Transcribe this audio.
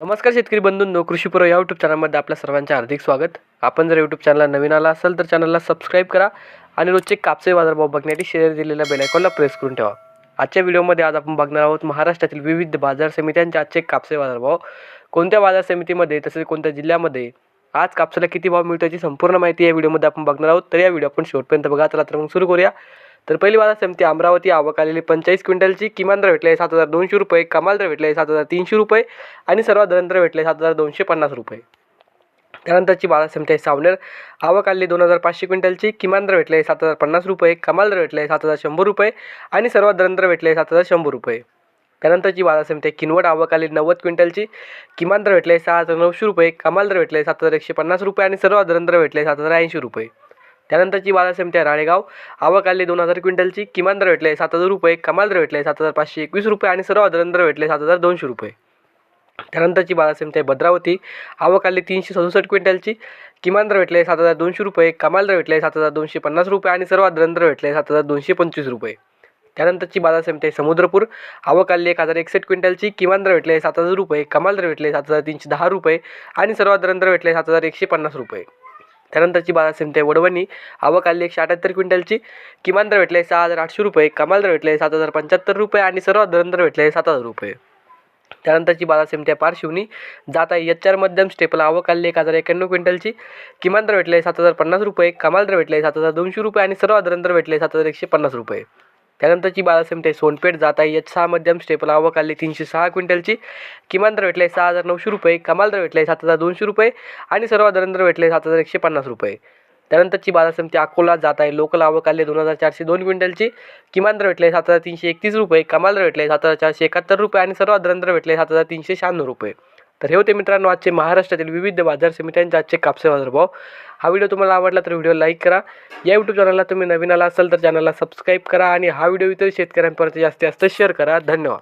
नमस्कार शेतकरी बंधूंनो कृषीपुर या यूट्यूब चॅनलमध्ये आपल्या सर्वांचे हार्दिक स्वागत. आपण जर यूट्यूब चॅनलला नवीन आला असाल तर चॅनलला सबस्क्राईब करा आणि रोजचे कापसे बाजारभाव बघण्यासाठी शेअर दिलेल्या बेलायकॉनला प्रेस करून ठेवा. आजच्या व्हिडिओमध्ये आज आपण बघणार आहोत महाराष्ट्रातील विविध बाजार समित्यांचे आजचे कापसे बाजारभाव. कोणत्या बाजार समितीमध्ये तसेच कोणत्या जिल्ह्यामध्ये आज कापसाला किती भाव मिळतो याची संपूर्ण माहिती या व्हिडिओमध्ये आपण बघणार आहोत. तर या व्हिडिओ आपण शेवटपर्यंत बघा. चला तर मग सुरू करूया. तर पहिली बाजार समिती अमरावती आवक आलेली पंचेचाळीस क्विंटलची. किमान दर भेटले सात हजार दोनशे रुपये कमाल दर भेटले सात हजार तीनशे रुपये आणि सर्वात दर भेटले सात हजार दोनशे पन्नास रुपये. त्यानंतरची बाजार समिती आहे सावनेर. आवक आली दोन हजार पाचशे क्विंटलची. किमान दर भेटले सात हजार पन्नास रुपये कमाल दर भेटले सात हजार शंभर रुपये आणि सर्वात दर भेटले सात हजार शंभर रुपये. त्यानंतरची बाजार समिती आहे किनवट. आवक आली नव्वद क्विंटलची. किमान दर भेटले सहा हजार नऊशे रुपये कमाल दर भेटले सात हजार एकशे पन्नास रुपये आणि सर्वात दर भेटले सात हजार ऐंशी रुपये. त्यानंतरची बाजार समिती आहे राळेगाव. आवक आली दोन हजार क्विंटलची. किमान दर भेटले सात हजार रुपये. कमाल दर भेटले सात हजार पाचशे एकवीस रुपये आणि सर्वात दर भेटले सात हजार दोनशे रुपये. त्यानंतरची बाजार समिती आहे भद्रावती. आवक आली तीनशे सदुसष्ट क्विंटलची. किमान दर भेटले सात हजार दोनशे रुपये. कमाल दर भेटले सात हजार दोनशे पन्नास रुपये आणि सर्वात दर भेटले सात हजार दोनशे पंचवीस रुपये. त्यानंतरची बाजार समिती आहे समुद्रपूर. आवक आली एक हजार एकसष्ट क्विंटलची. किमान दर भेटले सात हजार रुपये. कमाल दर भेटले सात हजार तीनशे दहा रुपये आणि सर्वात दर भेटले सात हजार एकशे पन्नास रुपये. त्यानंतरची बाजार समिती आहे वडवणी. आवक आली एकशे अठ्याहत्तर क्विंटलची. किमान दर भेटले सहा हजार आठशे रुपये. कमाल दर भेटले सात हजार पंच्याहत्तर रुपये आणि सर्वात दर भेटले सात हजार रुपये. त्यानंतरची बाजार समिती आहे पारशिवनी जात आहे एच आर मध्यम स्टेपला. आवक आली एक हजार एक्याण्णव क्विंटलची. किमान दर भेटले सात हजार पन्नास रुपये. कमाल दर भेटले सात हजार दोनशे रुपये आणि सर्वात दर भेटले सात हजार एकशे पन्नास रुपये. त्यानंतरची बाजार समिती सोनपेठ जात आहे. एच सहा मध्यम स्टेपला आवक आली तीनशे सहा क्विंटलची. किमान दर भेटले सहा हजार नऊशे रुपये कमाल दर भेटले सात हजार दोनशे रुपये आणि सर्वात दर भेटले सात हजार एकशे पन्नास रुपये. त्यानंतरची बाजार समिती अकोला जात आहे. लोकल आवक आले दोन हजार चारशे दोन क्विंटलची. किमान दर भेटले सात हजार तीनशे एकतीस रुपये कमाल दर भेटले सात हजार चारशे एकाहत्तर रुपये आणि सर्व दर भेटले सात हजार तीनशे शहाण्णव रुपये. तर हे होते मित्रांनो आजचे महाराष्ट्रातील विविध बाजार समित्यांचे आजचे कापसे बाजारभाव. हा व्हिडिओ तुम्हाला आवडला तर व्हिडिओ लाईक करा. या यूट्यूब चॅनलला तुम्ही नवीन आला असाल तर चॅनलला सबस्क्राईब करा आणि हा व्हिडिओ इतर शेतकऱ्यांपर्यंत जास्तीत जास्त शेअर करा. धन्यवाद.